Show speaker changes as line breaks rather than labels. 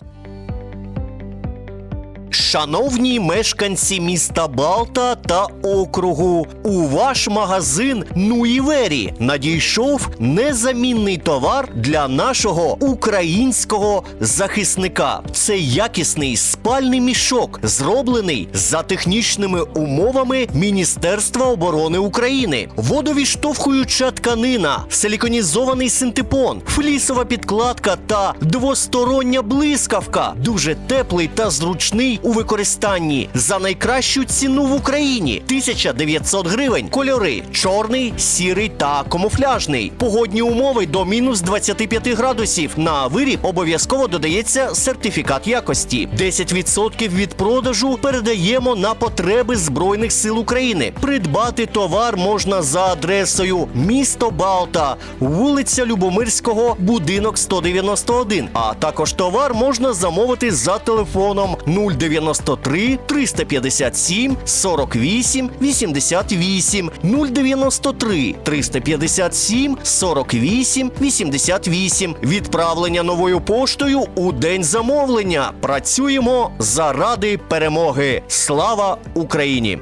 Thank you. Шановні мешканці міста Балта та округу, у ваш магазин Нуївері надійшов незамінний товар для нашого українського захисника. Це якісний спальний мішок, зроблений за технічними умовами Міністерства оборони України. Водовіштовхуюча тканина, силіконізований синтепон, флісова підкладка та двостороння блискавка. Дуже теплий та зручний у використанні за найкращу ціну в Україні 1900 гривень. Кольори чорний, сірий та камуфляжний. Погодні умови до мінус 25 градусів. На виріб обов'язково додається сертифікат якості. 10% від продажу передаємо на потреби Збройних сил України. Придбати товар можна за адресою місто Балта, вулиця Любомирського, будинок 191. А також товар можна замовити за телефоном 093 357 48 88 093 357 48 88. Відправлення новою поштою у день замовлення. Працюємо заради перемоги. Слава Україні!